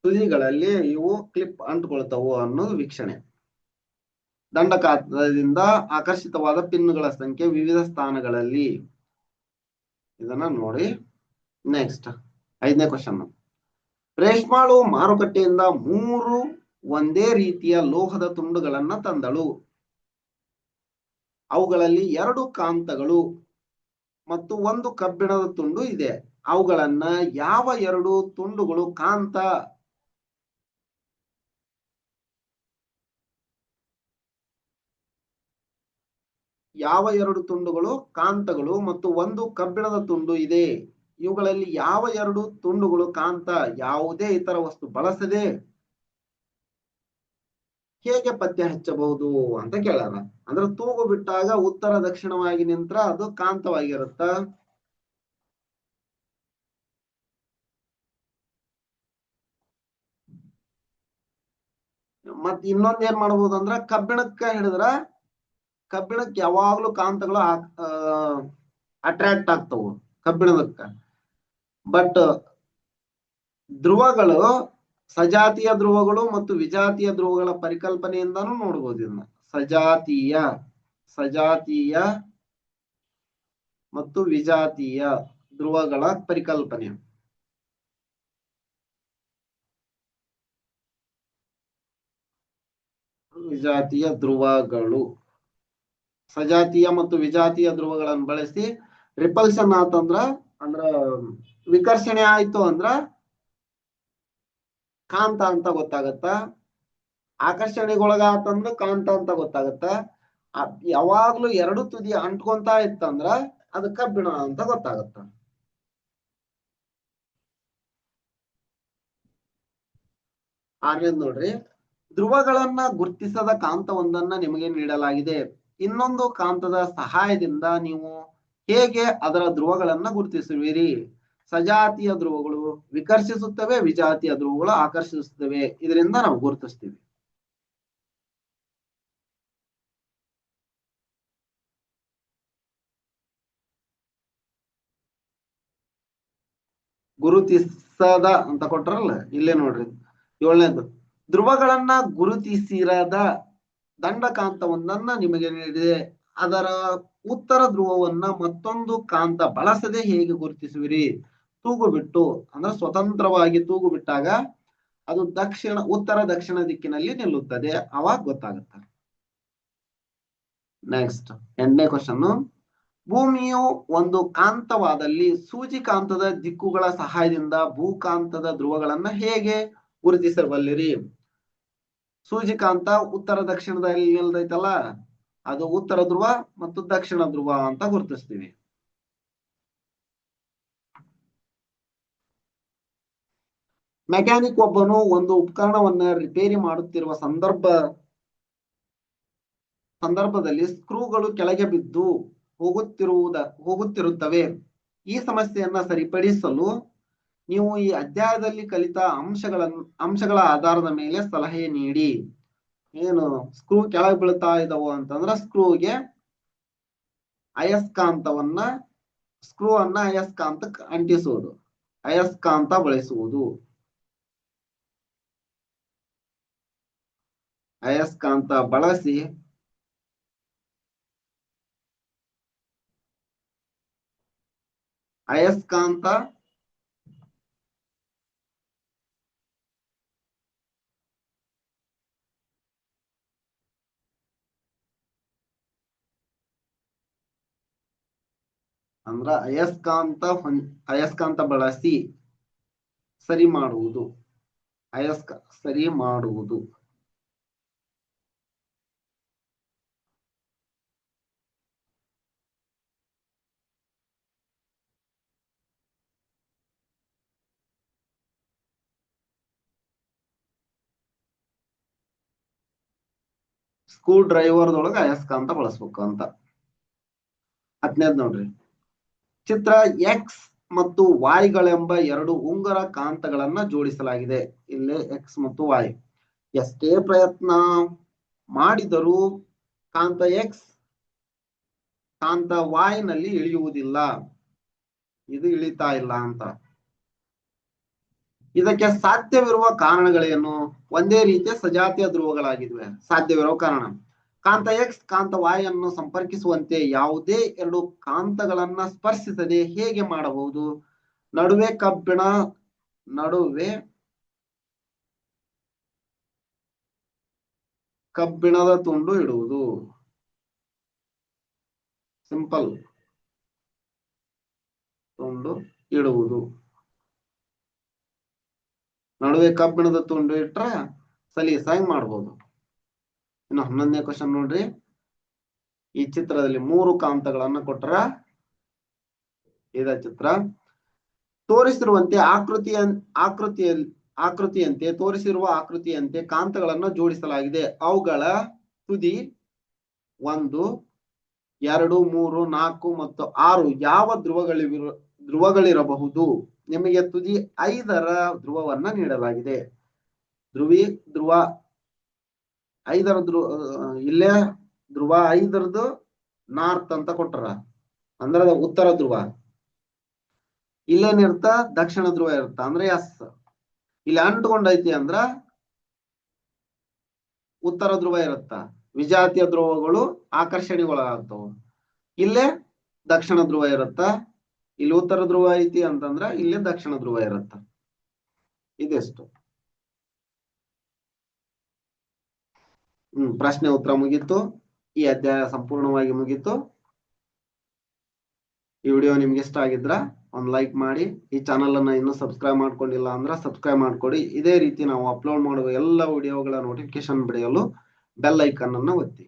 ತುದಿಗಳಲ್ಲಿ ಇವು ಕ್ಲಿಪ್ ಅಂಟ್ಕೊಳ್ತಾವು ಅನ್ನೋದು ವೀಕ್ಷಣೆ. ದಂಡಕಾಂತದಿಂದ ಆಕರ್ಷಿತವಾದ ಪಿನ್ಗಳ ಸಂಖ್ಯೆ ವಿವಿಧ ಸ್ಥಾನಗಳಲ್ಲಿ. ಇದನ್ನ ನೋಡಿ. ನೆಕ್ಸ್ಟ್ ಐದನೇ ಕ್ವಶನ್ ರೇಷ್ಮಾಳು ಮಾರುಕಟ್ಟೆಯಿಂದ ಮೂರು ಒಂದೇ ರೀತಿಯ ಲೋಹದ ತುಂಡುಗಳನ್ನ ತಂದಳು. ಅವುಗಳಲ್ಲಿ ಎರಡು ಕಾಂತಗಳು ಮತ್ತು ಒಂದು ಕಬ್ಬಿಣದ ತುಂಡು ಇದೆ. ಅವುಗಳನ್ನ ಯಾವ ಎರಡು ತುಂಡುಗಳು ಕಾಂತ? ಯಾವ ಎರಡು ತುಂಡುಗಳು? ಕಾಂತಗಳು ಮತ್ತು ಒಂದು ಕಬ್ಬಿಣದ ತುಂಡು ಇದೆ. ಇವುಗಳಲ್ಲಿ ಯಾವ ಎರಡು ತುಂಡುಗಳು ಕಾಂತ? ಯಾವುದೇ ಇತರ ವಸ್ತು ಬಳಸದೆ ಹೇಗೆ ಪತ್ತೆ ಹಚ್ಚಬಹುದು ಅಂತ ಕೇಳಾರ ಅಂದ್ರೆ ತೂಗು ಬಿಟ್ಟಾಗ ಉತ್ತರ ದಕ್ಷಿಣವಾಗಿ ನಿಂತ್ರ ಅದು ಕಾಂತವಾಗಿರುತ್ತ. ಮತ್ ಇನ್ನೊಂದ್ ಏನ್ ಮಾಡ್ಬೋದು ಅಂದ್ರ ಕಬ್ಬಿಣಕ್ಕ ಹಿಡಿದ್ರ ಕಬ್ಬಿಣಕ್ಕೆ ಯಾವಾಗ್ಲೂ ಕಾಂತಗಳು ಅಟ್ರಾಕ್ಟ್ ಆಗ್ತವು ಕಬ್ಬಿಣದಕ್ಕ. ಬಟ್ ಧ್ರುವಗಳು ಸಜಾತಿಯ ಧ್ರುವಗಳು ಮತ್ತು ವಿಜಾತಿಯ ಧ್ರುವಗಳ ಪರಿಕಲ್ಪನೆಯಿಂದಾನು ನೋಡ್ಬೋದು ಇದನ್ನ. ಸಜಾತೀಯ ಸಜಾತೀಯ ಮತ್ತು ವಿಜಾತೀಯ ಧ್ರುವಗಳ ಪರಿಕಲ್ಪನೆ. ವಿಜಾತಿಯ ಧ್ರುವಗಳು. ಸಜಾತಿಯ ಮತ್ತು ವಿಜಾತಿಯ ಧ್ರುವಗಳನ್ನು ಬಳಸಿ ರಿಪಲ್ಷನ್ ಆತಂದ್ರ ಅಂದ್ರ ವಿಕರ್ಷಣೆ ಆಯ್ತು ಅಂದ್ರ ಕಾಂತ ಅಂತ ಗೊತ್ತಾಗತ್ತ? ಆಕರ್ಷಣೆಗೊಳಗಾತಂದ್ರ ಕಾಂತ ಅಂತ ಗೊತ್ತಾಗತ್ತ? ಯಾವಾಗ್ಲೂ ಎರಡು ತುದಿ ಅಂಟ್ಕೊಂತ ಇತ್ತಂದ್ರ ಅದು ಕಬ್ಬಿಣ ಅಂತ ಗೊತ್ತಾಗತ್ತ? ಆಮೇಲೆ ನೋಡ್ರಿ, ಧ್ರುವಗಳನ್ನ ಗುರ್ತಿಸದ ಕಾಂತವೊಂದನ್ನ ನಿಮಗೆ ನೀಡಲಾಗಿದೆ. ಇನ್ನೊಂದು ಕಾಂತದ ಸಹಾಯದಿಂದ ನೀವು ಹೇಗೆ ಅದರ ಧ್ರುವಗಳನ್ನ ಗುರುತಿಸುವಿರಿ? ಸಜಾತಿಯ ಧ್ರುವಗಳು ವಿಕರ್ಷಿಸುತ್ತವೆ, ವಿಜಾತಿಯ ಧ್ರುವಗಳು ಆಕರ್ಷಿಸುತ್ತವೆ. ಇದರಿಂದ ನಾವು ಗುರುತಿಸ್ತೀವಿ. ಗುರುತಿಸದ ಅಂತ ಕೊಟ್ರಲ್ಲ, ಇಲ್ಲೇ ನೋಡ್ರಿ. ಏಳನೇದು, ಧ್ರುವಗಳನ್ನ ಗುರುತಿಸಿರದ ದಂಡಕಾಂತವೊಂದನ್ನ ನಿಮಗೆ ನೀಡಿದೆ. ಅದರ ಉತ್ತರ ಧ್ರುವವನ್ನ ಮತ್ತೊಂದು ಕಾಂತ ಬಳಸದೆ ಹೇಗೆ ಗುರುತಿಸುವಿರಿ? ತೂಗು ಬಿಟ್ಟು ಅಂದ್ರೆ ಸ್ವತಂತ್ರವಾಗಿ ತೂಗು ಬಿಟ್ಟಾಗ ಅದು ದಕ್ಷಿಣ, ಉತ್ತರ ದಕ್ಷಿಣ ದಿಕ್ಕಿನಲ್ಲಿ ನಿಲ್ಲುತ್ತದೆ. ಅವಾಗ ಗೊತ್ತಾಗುತ್ತೆ. ನೆಕ್ಸ್ಟ್ ಎಂಟನೇ ಕ್ವಶನ್ ಭೂಮಿಯು ಒಂದು ಕಾಂತವಾದಲ್ಲಿ ಸೂಜಿಕಾಂತದ ದಿಕ್ಕುಗಳ ಸಹಾಯದಿಂದ ಭೂಕಾಂತದ ಧ್ರುವಗಳನ್ನ ಹೇಗೆ ಗುರುತಿಸಬಲ್ಲಿರಿ ಸೂಜಿಕಾಂತ ಉತ್ತರ ದಕ್ಷಿಣದಲ್ಲಿ ನಿಲ್ದೈತಲ್ಲ, ಅದು ಉತ್ತರ ಧ್ರುವ ಮತ್ತು ದಕ್ಷಿಣ ಧ್ರುವ ಅಂತ ಗುರುತಿಸ್ತೀವಿ. ಮೆಕ್ಯಾನಿಕ್ ಒಬ್ಬನು ಒಂದು ಉಪಕರಣವನ್ನ ರಿಪೇರಿ ಮಾಡುತ್ತಿರುವ ಸಂದರ್ಭ, ಸಂದರ್ಭದಲ್ಲಿ ಸ್ಕ್ರೂಗಳು ಕೆಳಗೆ ಬಿದ್ದು ಹೋಗುತ್ತಿರುವುದ, ಹೋಗುತ್ತಿರುತ್ತವೆ. ಈ ಸಮಸ್ಯೆಯನ್ನ ಸರಿಪಡಿಸಲು ನೀವು ಈ ಅಧ್ಯಾಯದಲ್ಲಿ ಕಲಿತ ಅಂಶಗಳ ಅಂಶಗಳ ಆಧಾರದ ಮೇಲೆ ಸಲಹೆ ನೀಡಿ. ಏನು, ಸ್ಕ್ರೂ ಕೆಳಗೆ ಬೀಳ್ತಾ ಇದಾವು ಅಂತಂದ್ರ ಸ್ಕ್ರೂಗೆ ಅಯಸ್ಕಾಂತವನ್ನ ಸ್ಕ್ರೂ ಅನ್ನ ಅಯಸ್ಕಾಂತಕ್ಕೆ ಅಂಟಿಸುವುದು ಅಯಸ್ಕಾಂತ ಬಳಸುವುದು. ಅಯಸ್ಕಾಂತ ಬಳಸಿ. ಅಯಸ್ಕಾಂತ ಅಂದ್ರ ಅಯಸ್ಕಾಂತ ಅಯಸ್ಕಾಂತ ಬಳಸಿ ಸರಿ ಮಾಡುವುದು. ಅಯಸ್ಕ ಸರಿ ಮಾಡುವುದು. ಸ್ಕ್ರೂ ಡ್ರೈವರ್ದೊಳಗ ಅಯಸ್ಕಾಂತ ಬಳಸ್ಬೇಕು ಅಂತ. ಹತ್ತನೇದ್ ನೋಡ್ರಿ. ಚಿತ್ರ ಎಕ್ಸ್ ಮತ್ತು ವಾಯ್ಗಳೆಂಬ ಎರಡು ಉಂಗರ ಕಾಂತಗಳನ್ನ ಜೋಡಿಸಲಾಗಿದೆ. ಇಲ್ಲಿ ಎಕ್ಸ್ ಮತ್ತು ವಾಯ್ ಎಷ್ಟೇ ಪ್ರಯತ್ನ ಮಾಡಿದರೂ ಕಾಂತ ಎಕ್ಸ್ ಕಾಂತ ವಾಯ್ನಲ್ಲಿ ಇಳಿಯುವುದಿಲ್ಲ. ಇದು ಇಳಿತಾ ಇಲ್ಲ ಅಂತ. ಇದಕ್ಕೆ ಸಾಧ್ಯವಿರುವ ಕಾರಣಗಳೇನು? ಒಂದೇ ರೀತಿಯ ಸಜಾತಿಯ ಧ್ರುವಗಳಾಗಿದ್ವೆ. ಸಾಧ್ಯವಿರುವ ಕಾರಣ. ಕಾಂತ ಎಕ್ಸ್ ಕಾಂತ ವಾಯ್ ಅನ್ನು ಸಂಪರ್ಕಿಸುವಂತೆ ಯಾವುದೇ ಎರಡು ಕಾಂತಗಳನ್ನ ಸ್ಪರ್ಶಿಸದೆ ಹೇಗೆ ಮಾಡಬಹುದು? ನಡುವೆ ಕಬ್ಬಿಣ, ನಡುವೆ ಕಬ್ಬಿಣದ ತುಂಡು ಇಡುವುದು. ಸಿಂಪಲ್ ತುಂಡು ಇಡುವುದು. ನಡುವೆ ಕಬ್ಬಿಣದ ತುಂಡು ಇಟ್ರ ಸಲೀಸಾಗಿ ಮಾಡ್ಬೋದು. ಇನ್ನು ಹನ್ನೊಂದನೇ ಕ್ವಶನ್ ನೋಡ್ರಿ. ಈ ಚಿತ್ರದಲ್ಲಿ ಮೂರು ಕಾಂತಗಳನ್ನ ಕೊಟ್ರ ಇದ ಚಿತ್ರ. ತೋರಿಸಿರುವಂತೆ ಆಕೃತಿಯ ಆಕೃತಿಯ ಆಕೃತಿಯಂತೆ, ತೋರಿಸಿರುವ ಆಕೃತಿಯಂತೆ ಕಾಂತಗಳನ್ನ ಜೋಡಿಸಲಾಗಿದೆ. ಅವುಗಳ ತುದಿ ಒಂದು, ಎರಡು, ಮೂರು, ನಾಲ್ಕು ಮತ್ತು ಆರು ಯಾವ ಧ್ರುವಗಳಿವಿರ, ಧ್ರುವಗಳಿರಬಹುದು? ನಿಮಗೆ ತುದಿ ಐದರ ಧ್ರುವವನ್ನ ನೀಡಲಾಗಿದೆ. ಧ್ರುವಿ, ಧ್ರುವ ಐದರ ಧ್ರುವ ಇಲ್ಲೇ ಧ್ರುವ ಐದರದು ನಾರ್ತ್ ಅಂತ ಕೊಟ್ಟರ ಅಂದ್ರ ಉತ್ತರ ಧ್ರುವ. ಇಲ್ಲೇನಿರ್ತ ದಕ್ಷಿಣ ಧ್ರುವ ಇರುತ್ತ ಅಂದ್ರೆ ಎಸ್ ಇಲ್ಲಿ ಅಂಟ್ಕೊಂಡೈತಿ ಅಂದ್ರ ಉತ್ತರ ಧ್ರುವ ಇರುತ್ತ. ವಿಜಾತಿಯ ಧ್ರುವಗಳು ಆಕರ್ಷಣೆಗೊಳಗಾಗ್ತವು. ಇಲ್ಲೇ ದಕ್ಷಿಣ ಧ್ರುವ ಇರುತ್ತ. ಇಲ್ಲಿ ಉತ್ತರ ಧ್ರುವ ಐತಿ ಅಂತಂದ್ರ ಇಲ್ಲಿ ದಕ್ಷಿಣ ಧ್ರುವ ಇರುತ್ತ. ಇದೆಷ್ಟು? ಹ್ಮ್, ಪ್ರಶ್ನೆ ಉತ್ತರ ಮುಗೀತು. ಈ ಅಧ್ಯಾಯ ಸಂಪೂರ್ಣವಾಗಿ ಮುಗೀತು. ಈ ವಿಡಿಯೋ ನಿಮ್ಗೆ ಇಷ್ಟ ಆಗಿದ್ರ ಒಂದ್ ಲೈಕ್ ಮಾಡಿ. ಈ ಚಾನಲ್ ಅನ್ನ ಇನ್ನೂ ಸಬ್ಸ್ಕ್ರೈಬ್ ಮಾಡ್ಕೊಂಡಿಲ್ಲ ಅಂದ್ರ ಸಬ್ಸ್ಕ್ರೈಬ್ ಮಾಡ್ಕೊಡಿ. ಇದೇ ರೀತಿ ನಾವು ಅಪ್ಲೋಡ್ ಮಾಡುವ ಎಲ್ಲ ವಿಡಿಯೋಗಳ ನೋಟಿಫಿಕೇಶನ್ ಪಡೆಯಲು ಬೆಲ್ ಐಕನ್ ಅನ್ನ ಒತ್ತಿ.